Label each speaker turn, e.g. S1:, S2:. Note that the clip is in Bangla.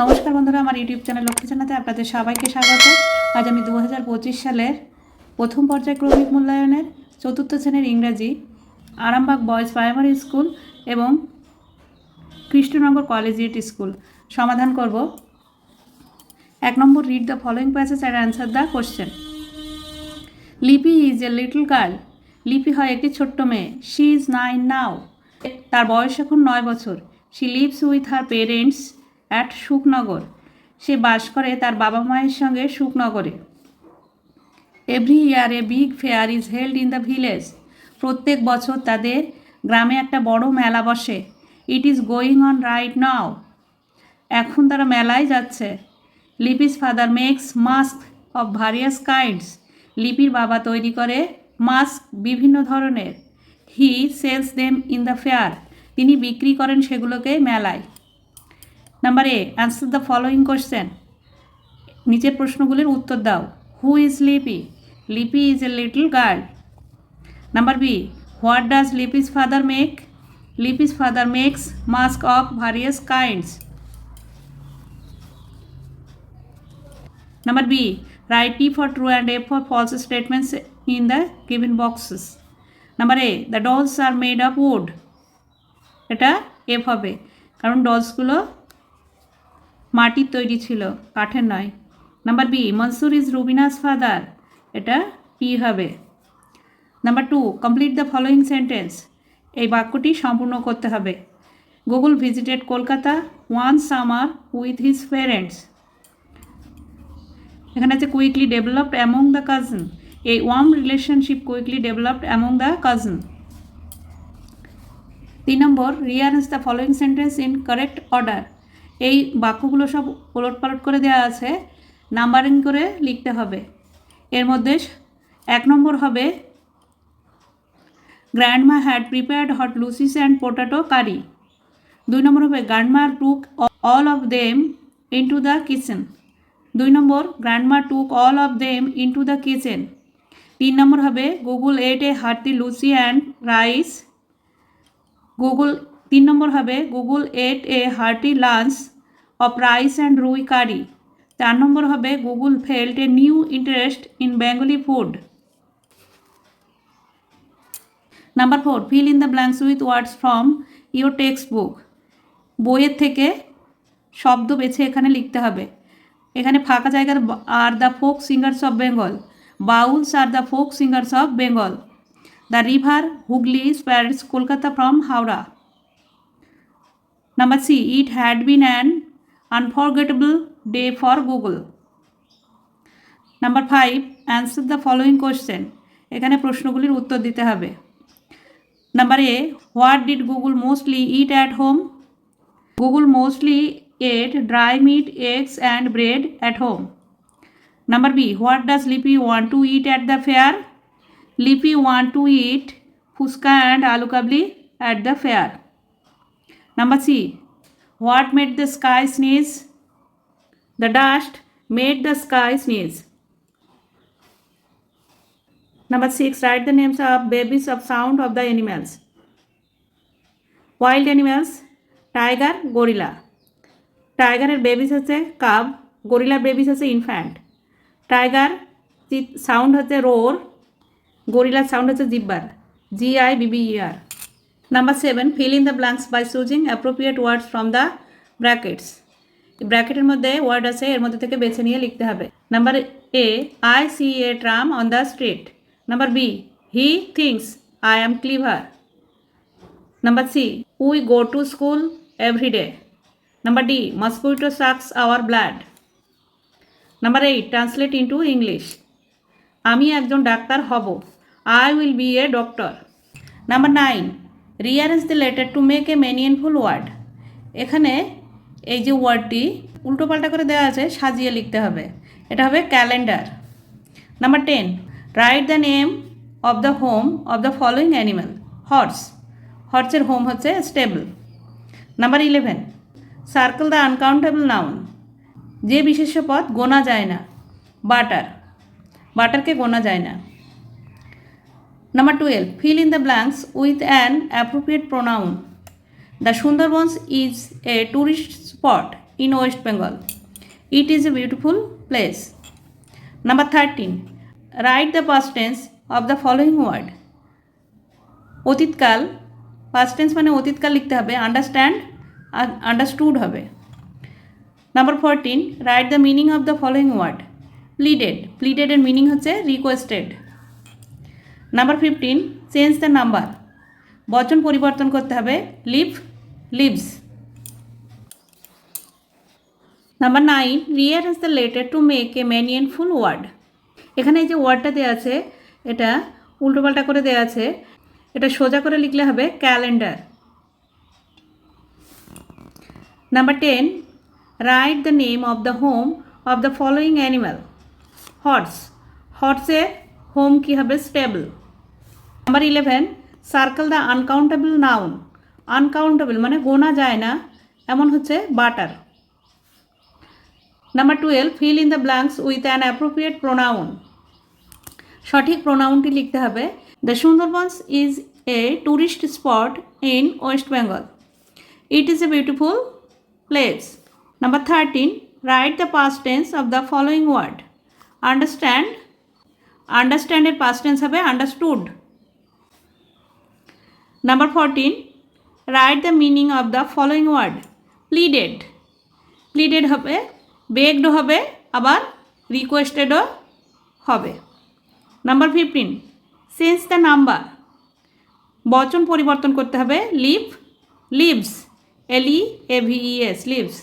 S1: নমস্কার বন্ধুরা, আমার ইউটিউব চ্যানেল লক্ষ্মী জানাতে আপনাদের সবাইকে স্বাগত। আজ আমি দু হাজার পঁচিশ সালের প্রথম পর্যায়ক্রমিক মূল্যায়নের চতুর্থ শ্রেণির ইংরাজি আরামবাগ বয়েজ প্রাইমারি স্কুল এবং কৃষ্ণনগর কলেজিয়েট স্কুল সমাধান করব। এক নম্বর read the following passage and answer the question Lipi is a little girl Lipi হয় একটি ছোট্ট মেয়ে। শি ইজ নাইন নাও তার বয়স এখন নয় বছর। She lives with her parents at Sukhnagar সে বাস করে তার বাবা মায়ের সঙ্গে সুখনগরে every year a big fair is held in the village প্রত্যেক বছর তাদের গ্রামে একটা বড় মেলা বসে। It is going on right now এখন তারা মেলায় যাচ্ছে। Lipi's father makes mask of various kinds লিপির বাবা তৈরি করে মাস্ক বিভিন্ন ধরনের। He sells them in the fair তিনি বিক্রি করেন সেগুলোকে মেলায়। Number A answer the following question নিচের প্রশ্নগুলির উত্তর দাও who is Lipi Lipi is a little girl number B what does Lipi's father make Lipi's father makes mask of various kinds Number B. Write T for true and A for false statements in the given boxes. Number A. The dolls are made of wood. এটা এফ হবে কারণ ডলসগুলো মাটির তৈরি ছিল, কাঠের নয়। Number B, Mansur is Rubina's father. এটা পি হবে। Number two, complete the following sentence. এই বাক্যটি সম্পূর্ণ করতে হবে। Google visited Kolkata one summer with his parents. এখানে আছে quickly developed among the cousin. এই warm relationship quickly developed among the cousin. তিন নম্বর rearrange the following sentence in correct order. এই বাক্যগুলো সব ওলট পালট করে দেওয়া আছে। নাম্বারিং করে লিখতে হবে। এর মধ্যে এক নম্বর হবে grandma had prepared hot luchis and potato curry দুই নম্বর হবে grandma took all of them into the kitchen দুই নম্বর grandma took all of them into the kitchen তিন নম্বর হবে Google ate a hearty luchi and rice Google তিন নম্বর হবে Google ate a hearty lunch of rice and rui curry চার নম্বর হবে Google felt a new interest in Bengali food number four feel in the blanks with words from your text বুক বইয়ের থেকে শব্দ বেছে এখানে লিখতে হবে। এখানে ফাঁকা জায়গার আর the folk singers of Bengal Bauls R the folk singers of Bengal the river Hooghly separates Kolkata from Howrah number C it had been an unforgettable day for Gogol number five answer the following question এখানে প্রশ্নগুলির উত্তর দিতে হবে number A what did Gogol mostly eat at home Gogol mostly dry meat, eggs, and bread at home. Number B. What does Lippy want to eat at the fair? Lippy want to eat fuska and aloo kabli at the fair. Number C. What made the sky sneeze? The dust made the sky sneeze. Number 6. Write the names of babies of sound of the animals. Wild animals. tiger gorilla tiger and baby babies a cub. Gorilla baby হচ্ছে a infant. Tiger sound roar a roar. Gorilla sound G a Bibi G-I-B-B-E-R. Number seven fill in the blanks by choosing appropriate words from the brackets ব্র্যাকেটের মধ্যে ওয়ার্ড আছে, এর মধ্যে থেকে বেছে নিয়ে লিখতে হবে number A I see a tram on the street number B he thinks I am clever number C we go to school every day Number D. Mosquito sucks our blood. Number 8. Translate into English. আমি একজন ডাক্তার হব I will be a doctor number nine rearrange the letter to make a meaningful word এখানে এই যে ওয়ার্ডটি উল্টোপাল্টা করে দেওয়া আছে, সাজিয়ে লিখতে হবে। এটা হবে calendar number ten write the name of the home of the following animal horse হর্সের হোম হচ্ছে stable number eleven circle the uncountable noun যে বিশেষ্য পদ গোনা যায় না বাটার বাটারকে গোনা যায় না। Number twelve fill in the blanks with an appropriate pronoun the Sundarbans is a tourist spot West Bengal. It is a beautiful place. Number 13. Write the past tense of the following word. অতীতকাল tense মানে অতীতকাল লিখতে হবে আন্ডারস্ট্যান্ড আন্ডারস্টুড হবে number fourteen write the meaning of the following word pleaded প্লিডেডের মিনিং হচ্ছে requested number fifteen change the number বচন পরিবর্তন করতে হবে। Leave leaves number nine rearrange the letter to make a meaningful word এখানে এই যে ওয়ার্ডটা দেওয়া আছে, এটা উল্টোপাল্টা করে দেওয়া আছে, এটা সোজা করে লিখলে হবে calendar number ten write the name of the home of the following animal horse হর্সের হোম কী হবে? Stable number eleven circle the uncountable noun uncountable মানে গোনা যায় না, এমন হচ্ছে butter number twelve fill in the blanks with an appropriate pronoun সঠিক প্রোনাউনটি লিখতে হবে। The Sundarbans is a tourist spot in West Bengal it is a beautiful place number thirteen write the past tense of the following word understand আন্ডারস্ট্যান্ডের পাস্ট টেন্স হবে understood number fourteen write the meaning of the following word pleaded pleaded হবে বেগড হবে, আবার রিকোয়েস্টেডও হবে। Number fifteen sense the number বচন পরিবর্তন করতে হবে leave leaves L E V E S leaves